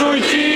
Sujki!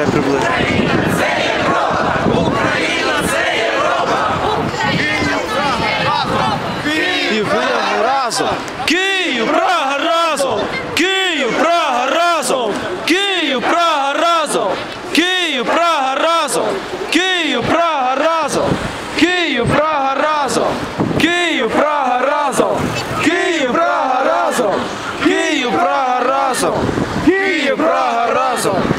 Чекай приблизно. Київ разом! Київ, Прага разом! Київ, Прага разом! Київ, Прага разом! Київ, Прага разом! Київ, Прага разом! Київ, Прага разом! Київ, Прага разом! Київ, Прага разом! Київ, Прага разом! Київ, Прага разом!